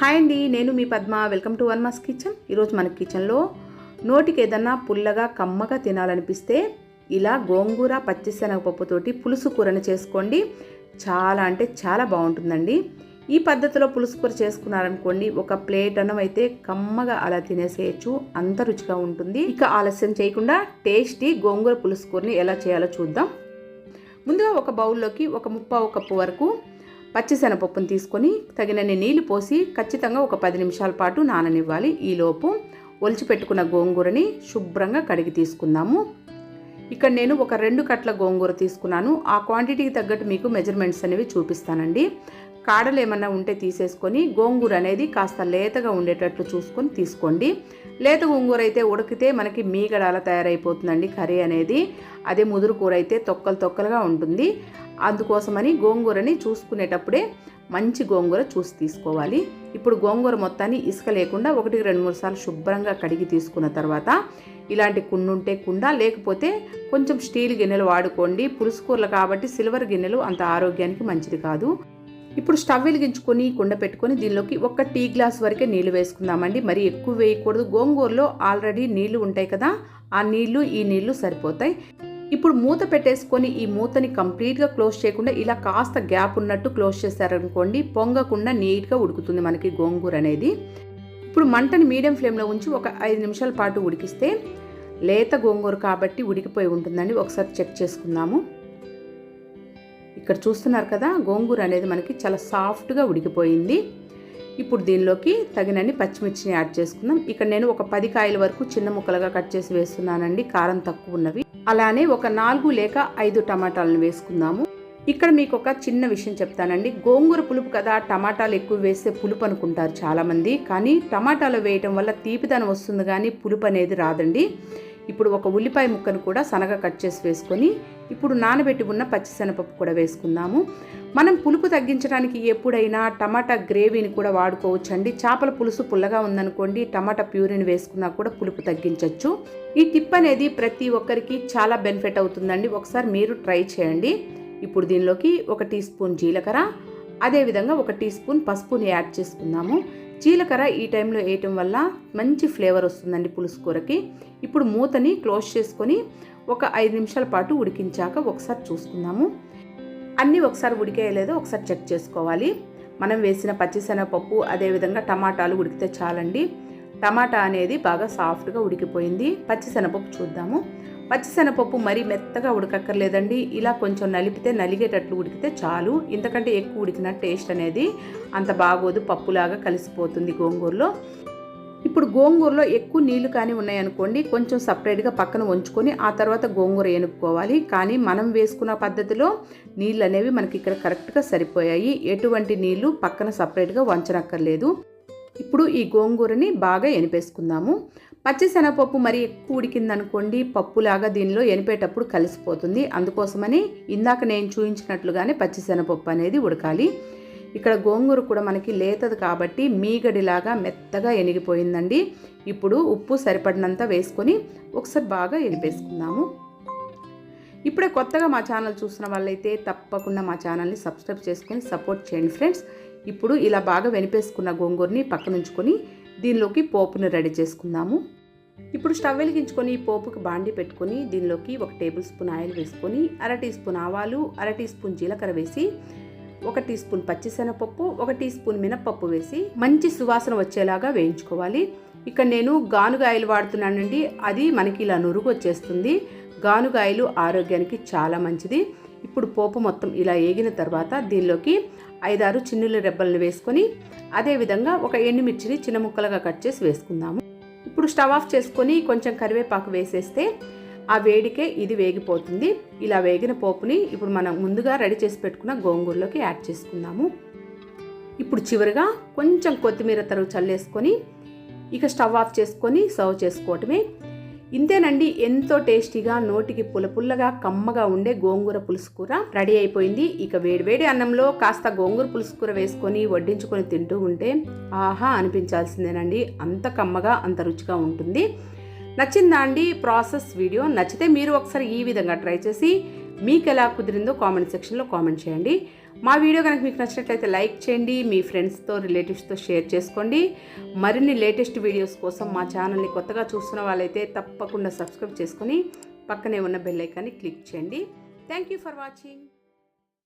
Hi అండి నేను మీ Padma. Welcome to one mass kitchen. ఈరోజు మన కిచెన్లో నోటికి ఏదన్నా పుల్లగా కమ్మగా తినాలనిపిస్తే ఇలా గోంగూర పచ్చిశనగపప్పుతోటి పులుసు కూరని చేసుకోండి. చాలా అంటే చాలా బాగుంటుందండి. ఈ పద్ధతిలో పులుసు కూర చేసుకున్నారనుకోండి ఒక ప్లేట్ అన్నం అయితే కమ్మగా అలా తినేసేయచ్చు. అంత రుచిగా ఉంటుంది. ఇక ఆలస్యం చేయకుండా టేస్టీ గోంగూర పులుసు కూరని ఎలా చేయాలో చూద్దాం. ముందుగా ఒక బౌల్లోకి ఒక ముప్పావు కప్పు వరకు పచ్చిశనపప్పును తీసుకొని తగినన్ని నీళ్ళు పోసి ఖచ్చితంగా ఒక పది నిమిషాల పాటు నాననివ్వాలి. ఈలోపు ఒలిచిపెట్టుకున్న గోంగూరని శుభ్రంగా కడిగి తీసుకుందాము. ఇక్కడ నేను ఒక రెండు కట్ల గోంగూర తీసుకున్నాను. ఆ క్వాంటిటీకి తగ్గట్టు మీకు మెజర్మెంట్స్ అనేవి చూపిస్తానండి. కాడలు ఏమన్నా ఉంటే తీసేసుకొని గోంగూర అనేది కాస్త లేతగా ఉండేటట్లు చూసుకొని తీసుకోండి. లేత గోంగూర అయితే ఉడికితే మనకి మీగడ అలా తయారైపోతుందండి కర్రీ అనేది. అదే ముదురు కూర అయితే తొక్కలు తొక్కలుగా ఉంటుంది. అందుకోసమని గోంగూరని చూసుకునేటప్పుడే మంచి గోంగూర చూసి తీసుకోవాలి. ఇప్పుడు గోంగూర మొత్తాన్ని ఇసుక లేకుండా ఒకటి రెండు మూడు సార్లు శుభ్రంగా కడిగి తీసుకున్న తర్వాత ఇలాంటి కుండుంటే కుండ లేకపోతే కొంచెం స్టీల్ గిన్నెలు వాడుకోండి. పులుసు కూరలు కాబట్టి సిల్వర్ గిన్నెలు అంత ఆరోగ్యానికి మంచిది కాదు. ఇప్పుడు స్టవ్ వెలిగించుకొని కుండ పెట్టుకొని దీనిలోకి ఒక్క టీ గ్లాస్ వరకే నీళ్ళు వేసుకుందామండి. మరి ఎక్కువ వేయకూడదు. గోంగూరలో ఆల్రెడీ నీళ్ళు ఉంటాయి కదా ఆ నీళ్ళు ఈ నీళ్ళు సరిపోతాయి. ఇప్పుడు మూత పెట్టేసుకొని ఈ మూతని కంప్లీట్గా క్లోజ్ చేయకుండా ఇలా కాస్త గ్యాప్ ఉన్నట్టు క్లోజ్ చేశారనుకోండి పొంగకుండా నీట్గా ఉడుకుతుంది మనకి గోంగూర అనేది. ఇప్పుడు మంటని మీడియం ఫ్లేమ్లో ఉంచి ఒక ఐదు నిమిషాల పాటు ఉడికిస్తే లేత గోంగూర కాబట్టి ఉడికిపోయి ఉంటుందండి. ఒకసారి చెక్ చేసుకుందాము. ఇక్కడ చూస్తున్నారు కదా గోంగూర అనేది మనకి చాలా సాఫ్ట్గా ఉడికిపోయింది. ఇప్పుడు దీనిలోకి తగినన్ని పచ్చిమిర్చిని యాడ్ చేసుకుందాం. ఇక్కడ నేను ఒక పది కాయల వరకు చిన్న ముక్కలుగా కట్ చేసి వేస్తున్నానండి. కారం తక్కువ ఉన్నవి. అలానే ఒక నాలుగు లేక ఐదు టమాటాలను వేసుకుందాము. ఇక్కడ మీకు ఒక చిన్న విషయం చెప్తానండి. గోంగూర పులుపు కదా టమాటాలు ఎక్కువ వేస్తే పులుపు అనుకుంటారు చాలామంది. కానీ టమాటాలు వేయటం వల్ల తీపిదనం వస్తుంది కానీ పులుపు అనేది రాదండి. ఇప్పుడు ఒక ఉల్లిపాయ ముక్కను కూడా సనగ కట్ చేసి వేసుకొని ఇప్పుడు నానబెట్టి ఉన్న పచ్చిశనపప్పు కూడా వేసుకుందాము. మనం పులుపు తగ్గించడానికి ఎప్పుడైనా టమాటా గ్రేవీని కూడా వాడుకోవచ్చు అండి చేపల పులుసు పుల్లగా ఉందనుకోండి టమాటా ప్యూరిని వేసుకున్నా కూడా పులుపు తగ్గించవచ్చు ఈ టిప్ అనేది ప్రతి ఒక్కరికి చాలా బెనిఫిట్ అవుతుందండి. ఒకసారి మీరు ట్రై చేయండి. ఇప్పుడు దీనిలోకి ఒక టీ స్పూన్ జీలకర్ర అదేవిధంగా ఒక టీ స్పూన్ పసుపుని యాడ్ చేసుకుందాము. జీలకర్ర ఈ టైంలో వేయటం వల్ల మంచి ఫ్లేవర్ వస్తుందండి పులుసు కూరకి. ఇప్పుడు మూతని క్లోజ్ చేసుకొని ఒక ఐదు నిమిషాల పాటు ఉడికించాక ఒకసారి చూసుకుందాము. అన్నీ ఒకసారి ఉడికేయలేదో ఒకసారి చెక్ చేసుకోవాలి. మనం వేసిన పచ్చిశనగపప్పు అదేవిధంగా టమాటాలు ఉడికితే చాలండి. టమాటా అనేది బాగా సాఫ్ట్గా ఉడికిపోయింది. పచ్చిశనగపప్పు చూద్దాము. పచ్చిశనగపప్పు మరీ మెత్తగా ఉడకక్కర్లేదండి. ఇలా కొంచెం నలిపితే నలిగేటట్లు ఉడికితే చాలు. ఇంతకంటే ఎక్కువ ఉడికిన టేస్ట్ అనేది అంత బాగోదు. పప్పులాగా కలిసిపోతుంది గోంగూరలో. ఇప్పుడు గోంగూరలో ఎక్కువ నీళ్ళు కానీ ఉన్నాయనుకోండి కొంచెం సపరేట్గా పక్కన ఉంచుకొని ఆ తర్వాత గోంగూర ఎనుక్కోవాలి కానీ మనం వేసుకున్న పద్ధతిలో నీళ్ళు అనేవి మనకి ఇక్కడ కరెక్ట్గా సరిపోయాయి. ఎటువంటి నీళ్ళు పక్కన సపరేట్గా వంచనక్కర్లేదు. ఇప్పుడు ఈ గోంగూరని బాగా ఎనిపేసుకుందాము పచ్చిశనగపప్పు మరి ఎక్కువ ఉడికిందనుకోండి పప్పులాగా దీనిలో ఎనిపేటప్పుడు కలిసిపోతుంది. అందుకోసమని ఇందాక నేను చూపించినట్లుగానే పచ్చిశనగపప్పు అనేది ఉడకాలి. ఇక్కడ గోంగూర కూడా మనకి లేతది కాబట్టి మీగడిలాగా మెత్తగా ఎనిగిపోయిందండి. ఇప్పుడు ఉప్పు సరిపడినంత వేసుకొని ఒకసారి బాగా ఎనిపేసుకుందాము. ఇప్పుడే కొత్తగా మా ఛానల్ చూసిన వాళ్ళైతే తప్పకుండా మా ఛానల్ని సబ్స్క్రైబ్ చేసుకొని సపోర్ట్ చేయండి ఫ్రెండ్స్. ఇప్పుడు ఇలా బాగా వెనిపేసుకున్న గోంగూరని పక్కనుంచుకొని దీనిలోకి పోపుని రెడీ చేసుకుందాము. ఇప్పుడు స్టవ్ వెలిగించుకొని పోపుకి బాండి పెట్టుకొని దీనిలోకి ఒక టేబుల్ స్పూన్ ఆయిల్ వేసుకొని అర టీ స్పూన్ ఆవాలు అర టీ స్పూన్ జీలకర్ర వేసి ఒక టీ స్పూన్ పచ్చిశనగపప్పు ఒక టీ స్పూన్ మినపప్పు వేసి మంచి సువాసన వచ్చేలాగా వేయించుకోవాలి. ఇక్కడ నేను గానుగాయలు వాడుతున్నానండి. అది మనకి ఇలా నురుగు వచ్చేస్తుంది గానుగాయలు ఆరోగ్యానికి చాలా మంచిది. ఇప్పుడు పోపు మొత్తం ఇలా ఏగిన తర్వాత దీనిలోకి ఐదారు చిన్నుల రెబ్బలను వేసుకొని అదేవిధంగా ఒక ఎండుమిర్చిని చిన్న ముక్కలుగా కట్ చేసి వేసుకుందాము. ఇప్పుడు స్టవ్ ఆఫ్ చేసుకొని కొంచెం కరివేపాకు వేసేస్తే ఆ వేడికే ఇది వేగిపోతుంది. ఇలా వేగిన పోపుని ఇప్పుడు మనం ముందుగా రెడీ చేసి పెట్టుకున్న గోంగూరలోకి యాడ్ చేసుకుందాము. ఇప్పుడు చివరిగా కొంచెం కొత్తిమీర తరుగు చల్లేసుకొని ఇక స్టవ్ ఆఫ్ చేసుకొని సర్వ్ చేసుకోవటమే ఇంతేనండి ఎంతో టేస్టీగా నోటికి పుల్ల పుల్లగా కమ్మగా ఉండే గోంగూర పులుసు కూర రెడీ అయిపోయింది. ఇక వేడివేడి అన్నంలో కాస్త గోంగూర పులుసు కూర వేసుకొని వడ్డించుకొని తింటూ ఉంటే ఆహా అనిపించాల్సిందేనండి. అంత కమ్మగా అంత రుచిగా ఉంటుంది. నచ్చిందా అండి ప్రాసెస్ వీడియో? నచ్చితే మీరు ఒకసారి ఈ విధంగా ట్రై చేసి మీకు ఎలా కుదిరిందో కామెంట్ సెక్షన్లో కామెంట్ చేయండి. మా వీడియో కనుక మీకు నచ్చినట్లయితే లైక్ చేయండి మీ ఫ్రెండ్స్తో రిలేటివ్స్తో షేర్ చేసుకోండి. మరిన్ని లేటెస్ట్ వీడియోస్ కోసం మా ఛానల్ని కొత్తగా చూస్తున్న వాళ్ళైతే తప్పకుండా సబ్స్క్రైబ్ చేసుకొని పక్కనే ఉన్న బెల్ ఐకాన్ని క్లిక్ చేయండి. Thank you for watching.